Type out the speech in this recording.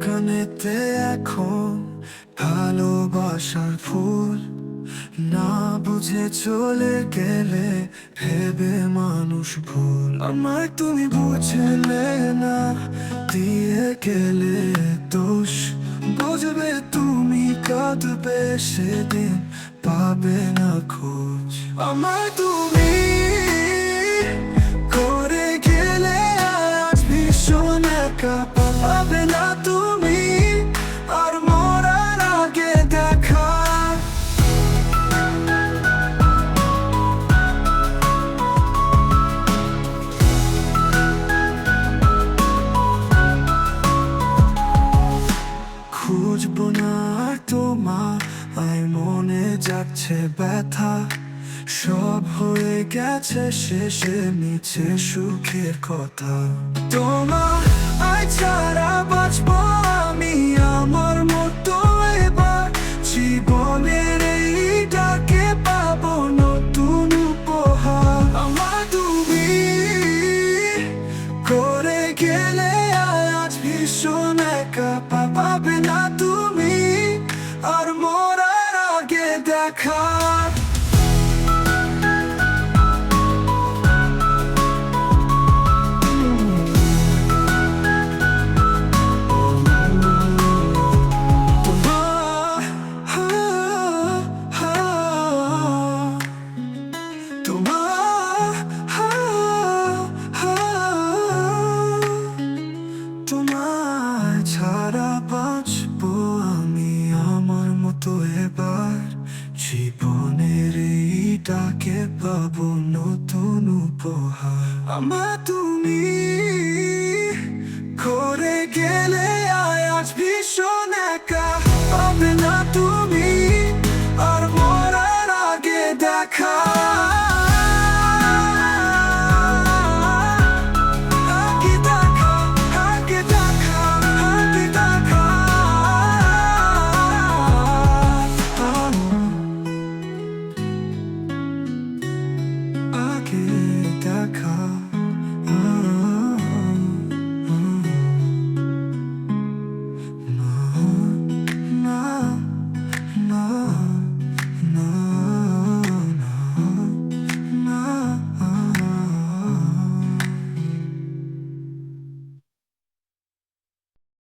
বাগানেতে এখন ভালোবাসার ফুল। না বুঝে চলে গেলে ভেবে মানুষ ভুল। আমার তুমি বুঝলে না, দিয়ে গেলে দোষ। বুঝবে তুমি কাঁদবে সেদিন, পাবে না খোঁজ। আমার তুমি খুঁজবো না তোমার আই মনে যাচ্ছে ব্যথা। সব হয়ে গেছে শেষে, মিছে সুখের কথা। তোমার আই ছাড়া বাঁচবো আমি আমার মতো এবার। জীবনের এই ডাকে পাবো নতুন উপহার। আমার তুমি করে গেলে আজ ভীষণ একা পা- পাবে না তুমি আর মরার আগে দেখা। তোমার সারা বাঁচব আমি আমার মতো এবার। জীবনের এই পাব পাবো নতুন উপহার। আমার তুমি করে গেলে আয়, আজ ভীষণ একা। পাবে না তুমি আর মরার আগে দেখা।